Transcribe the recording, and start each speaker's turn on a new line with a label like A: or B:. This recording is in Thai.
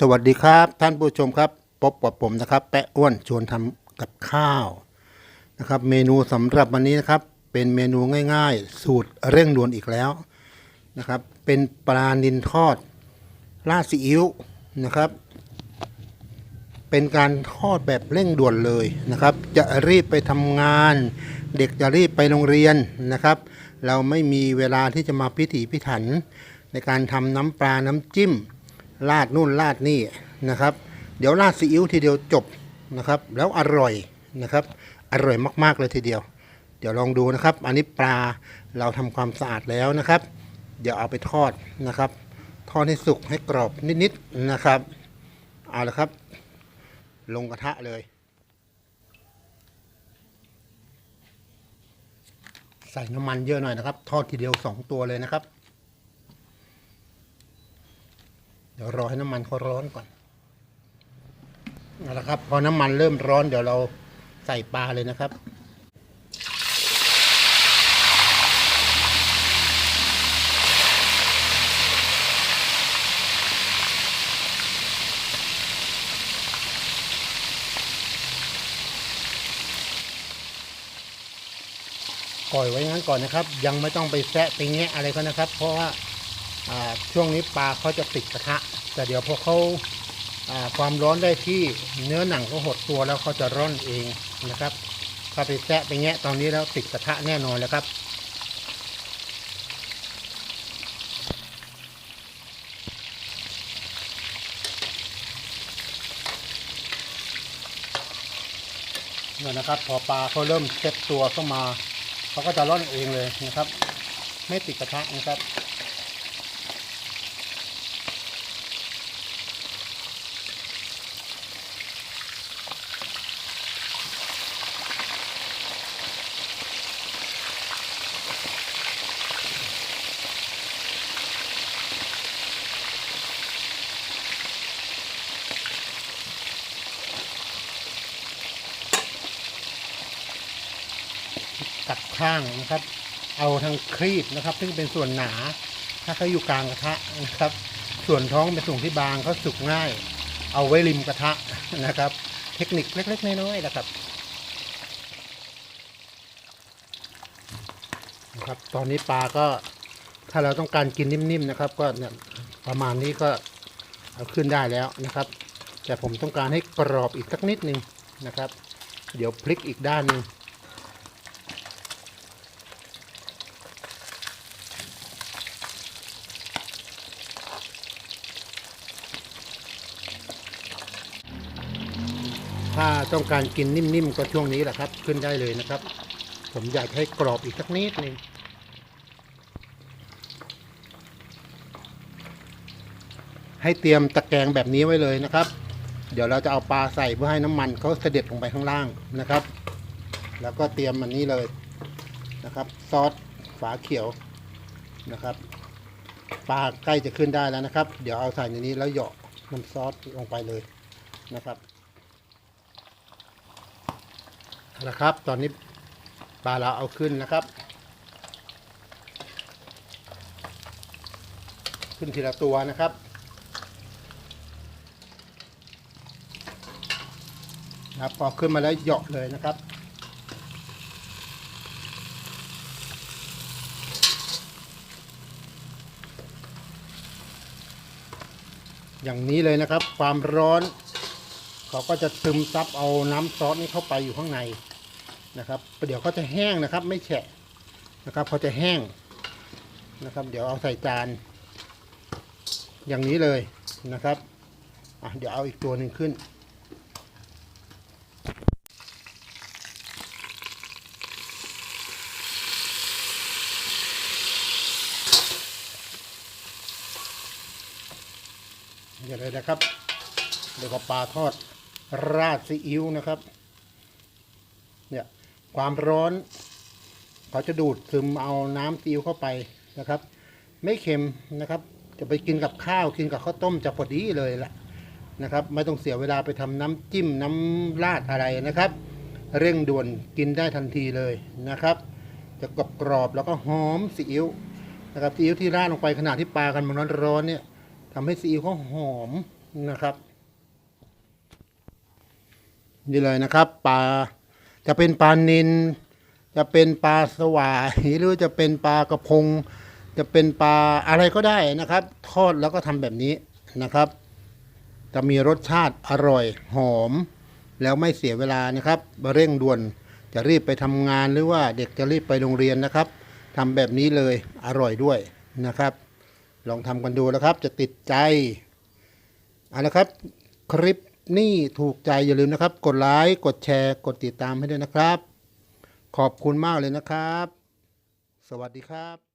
A: สวัสดีครับท่านผู้ชมครับพบกับผมนะครับ แปะอ้วนชวนทำกับข้าวนะครับ เมนูสำหรับวันนี้นะครับ เป็นเมนูง่าย ๆ สูตรเร่งด่วนอีกแล้วนะครับ เป็นปลานินทอดราดซีอิ๊วนะครับ เป็นการทอดแบบเร่งด่วนเลยนะครับ จะรีบไปทำงาน เด็กจะรีบไปโรงเรียนนะครับ เราไม่มีเวลาที่จะมาพิถีพิถัน ในการทำน้ำปลาน้ำจิ้ม ราดนู่นราดนี่นะครับ เดี๋ยวราดซีอิ๊วทีเดียวจบนะครับ แล้วอร่อยนะครับ อร่อยมากๆเลยทีเดียว เดี๋ยวลองดูนะครับ อันนี้ปลาเราทำความสะอาดแล้วนะครับ เดี๋ยวเอาไปทอดนะครับ ทอดให้สุกให้กรอบนิดๆนะครับ เอาละครับ ลงกระทะเลย ใส่น้ำมันเยอะหน่อยนะครับ ทอดทีเดียวสองตัวเลยนะครับ เดี๋ยวรอให้น้ำมันเขาร้อนก่อนเอาละครับ พอน้ำมันเริ่มร้อนเดี๋ยวเราใส่ปลาเลยนะครับปล่อยไว้งั้นก่อนนะครับ ยังไม่ต้องไปแซะไปแงะอะไรก็นะครับ เพราะว่าอ่าช่วงนี้ปลาเขาจะติดกระทะ แต่เดี๋ยวพอเขาาความร้อนได้ที่เนื้อหนังเขาหดตัวแล้วเขาจะร่อนเองนะครับ ถ้าไปแซะไปแงะตอนนี้แล้วติดกระทะแน่นอนแล้วครับเนี่ยนะครับ พอปลาเขาเริ่มเซ็ตตัวเข้ามาเขาก็จะร่อนเองเลยนะครับ ไม่ติดกระทะนะครับ ตัดข้างนะครับ เอาทางครีบนะครับ ซึ่งเป็นส่วนหนา ถ้าเขาอยู่กลางกระทะนะครับ ส่วนท้องเป็นส่วนที่บางเขาสุกง่าย เอาไว้ริมกระทะนะครับ เทคนิคเล็กๆน้อยๆนะครับนะครับตอนนี้ปลาก็ถ้าเราต้องการกินนิ่มๆนะครับ ก็เนี่ยประมาณนี้ก็เอาขึ้นได้แล้วนะครับ แต่ผมต้องการให้กรอบอีกสักนิดนึงนะครับ เดี๋ยวพลิกอีกด้านหนึง ถ้าต้องการกินนิ่มๆก็ช่วงนี้แหละครับ ขึ้นได้เลยนะครับ ผมอยากให้กรอบอีกสักนิดหนึงให้เตรียมตะแกรงแบบนี้ไว้เลยนะครับ เดี๋ยวเราจะเอาปลาใส่เพื่อให้น้ำมันเขาเสด็จลงไปข้างล่างนะครับ แล้วก็เตรียมมันนี้เลยนะครับ ซอสฝาเขียวนะครับ ปลาใกล้จะขึ้นได้แล้วนะครับ เดี๋ยวเอาใส่ในนี้แล้วเหยาะน้ำซอสลงไปเลยนะครับ นะครับ ตอนนี้ปลาเราเอาขึ้นนะครับ ขึ้นทีละตัวนะครับนะพอขึ้นมาแล้วเหยาะเลยนะครับ อย่างนี้เลยนะครับ ความร้อน เขาก็จะซึมซับเอาน้ำซอสนี้เข้าไปอยู่ข้างในนะครับเดี๋ยวเขาจะแห้งนะครับ ไม่แฉะนะครับเขาจะแห้งนะครับ เดี๋ยวเอาใส่จาน อย่างนี้เลยนะครับอะเดี๋ยวเอาอีกตัวหนึ่งขึ้น อย่างไรนะครับเดี๋ยวก็ปลาทอด ราดซีอิ๊วนะครับ เนี่ยความร้อน เขาจะดูดซึมเอาน้ำซีอิ๊วเข้าไปนะครับ ไม่เค็มนะครับ จะไปกินกับข้าวกินกับข้าวต้มจะพอดีเลยละนะครับ ไม่ต้องเสียเวลาไปทำน้ำจิ้มน้ำราดอะไรนะครับ เร่งด่วนกินได้ทันทีเลยนะครับ จะกรอบกรอบๆแล้วก็หอมซีอิ๊วนะครับซีอิ๊วที่ราดลงไปขณะที่ปลากันมันร้อนๆเนี่ยทำให้ซีอิ๊วเขาหอมนะครับ นี่เลยนะครับปลาจะเป็นปลานินจะเป็นปลาสวายหรือจะเป็นปลากระพง จะเป็นปลาอะไรก็ได้นะครับ ทอดแล้วก็ทำแบบนี้นะครับ จะมีรสชาติอร่อยหอม แล้วไม่เสียเวลานะครับเร่งด่วนจะรีบไปทำงานหรือว่าเด็กจะรีบไปโรงเรียนนะครับทำแบบนี้เลยอร่อยด้วยนะครับ ลองทำกันดูนะครับจะติดใจเอาละครับคลิป นี่ถูกใจอย่าลืมนะครับ กดไลค์กดแชร์ กดติดตามให้ด้วยนะครับ ขอบคุณมากเลยนะครับ สวัสดีครับ